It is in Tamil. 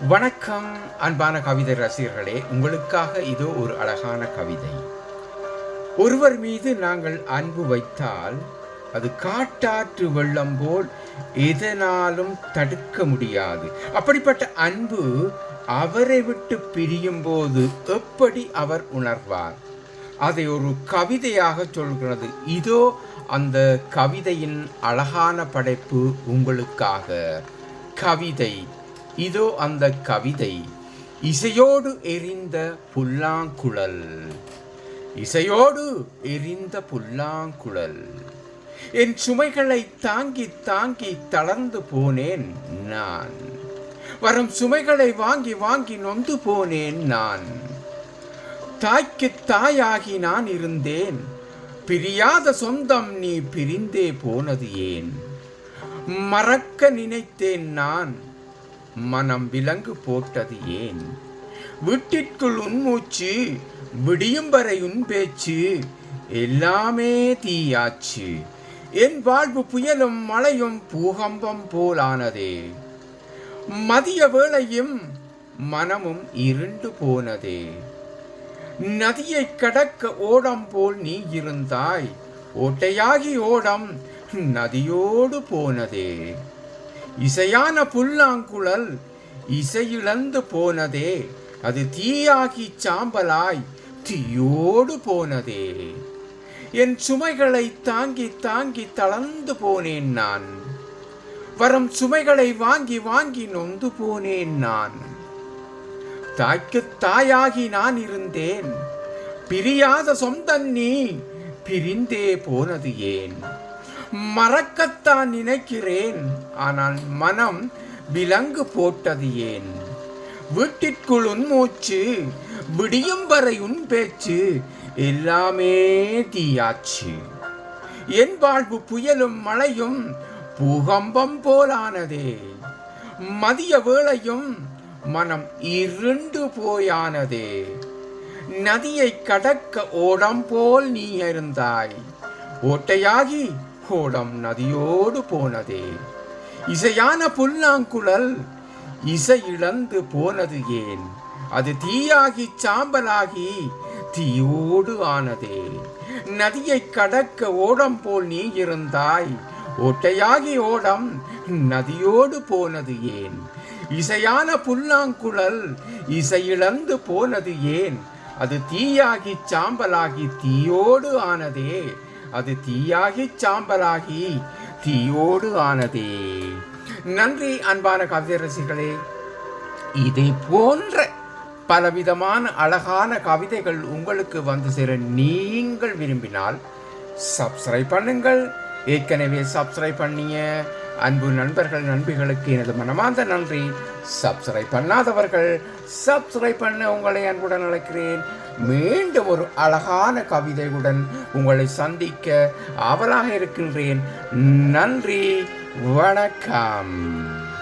வணக்கம் அன்பான கவிதை ரசிகர்களே. உங்களுக்காக இதோ ஒரு அழகான கவிதை. ஒருவர் மீது நாங்கள் அன்பு வைத்தால் அது காட்டாற்று வெள்ளம் போல் எதனாலும் தடுக்க முடியாது. அப்படிப்பட்ட அன்பு அவரை விட்டு பிரியும் போது எப்படி அவர் உணர்வார்? அதை ஒரு கவிதையாக சொல்கிறது. இதோ அந்த கவிதையின் அழகான படைப்பு உங்களுக்காக. கவிதை. இதோ அந்த கவிதை. இசையோடு எரிந்த புல்லாங்குழல். இசையோடு எரிந்த புல்லாங்குழல். என் சுமைகளை தாங்கி தாங்கி தளர்ந்து போனேன் நான். வரும் சுமைகளை வாங்கி வாங்கி நொந்து போனேன் நான். தாய்க்கு தாயாகி நான் இருந்தேன். பிரியாத சொந்தம் நீ பிரிந்தே போனது ஏன்? மறக்க நினைத்தேன் நான். மனம் விலங்கு போட்டது ஏன்? வீட்டிற்குள் உன்மூச்சு விடியும் வரை உன் பேச்சு எல்லாமே தீயாச்சு. என் வாழ்வு புயலும் மழையும் பூகம்பம் போலானதே. மதிய வேளையும் மனமும் இருண்டு போனதே. நதியை கடக்க ஓடம் போல் நீ இருந்தாய். ஓட்டையாகி ஓடம் நதியோடு போனதே. இசையான புல்லாங்குழல் இசையிழந்து போனதே. அது தீயாகி சாம்பலாய் தீயோடு போனதே. என் சுமைகளை தாங்கி தாங்கி தளர்ந்து போனேன் நான். வரும் சுமைகளை வாங்கி வாங்கி நொந்து போனேன் நான். தாய்க்கு தாயாகி நான் இருந்தேன். பிரியாத சொந்தன் நீ பிரிந்தே போனது ஏன்? மறக்கத்தான் நினைக்கிறேன். ஆனால் மனம் விலங்கு போட்டது ஏன்? வீட்டிற்குள் உன் மூச்சு விடியும் வரை உன் பேச்சு எல்லாமே தீயாச்சு. என் வாழ்வு புயலும் மழையும் பூகம்பம் போலானதே. மதிய வேளையும் மனம் இருண்டு போயானதே. நதியை கடக்க ஓடம் போல் நீ இருந்தாய் ஓட்டையாகி ஓடம் நதியோடு போனதே. இசையான புல்லாங்குழல் இசை இழந்து போனது ஏன்? அது தீயாகி சாம்பலாகி தீயோடு ஆனதே. நதியை கடக்க ஓடம் போல் நீ இருந்தாய். ஓட்டையாகி ஓடம் நதியோடு போனது ஏன்? இசையான புல்லாங்குழல் இசையிழந்து போனது ஏன்? அது தீயாகி சாம்பலாகி தீயோடு ஆனதே. அது தீயாகி சாம்பலாகி தீயோடு ஆனதே. நன்றி அன்பான கவிதை ரசிகளே இதே போன்ற பலவிதமான அழகான கவிதைகள் உங்களுக்கு வந்து சேர நீங்கள் விரும்பினால் சப்ஸ்கிரைப் பண்ணுங்கள். ஏற்கனவே சப்ஸ்கிரைப் பண்ணிய அன்பு நண்பர்கள் நண்பிகளுக்கு எனது மனமார்ந்த நன்றி. சப்ஸ்கிரைப் பண்ணாதவர்கள் சப்ஸ்கிரைப் பண்ண உங்களை அன்புடன் அழைக்கிறேன். மீண்டும் ஒரு அழகான கவிதையுடன் உங்களை சந்திக்க ஆவலாக இருக்கின்றேன். நன்றி வணக்கம்.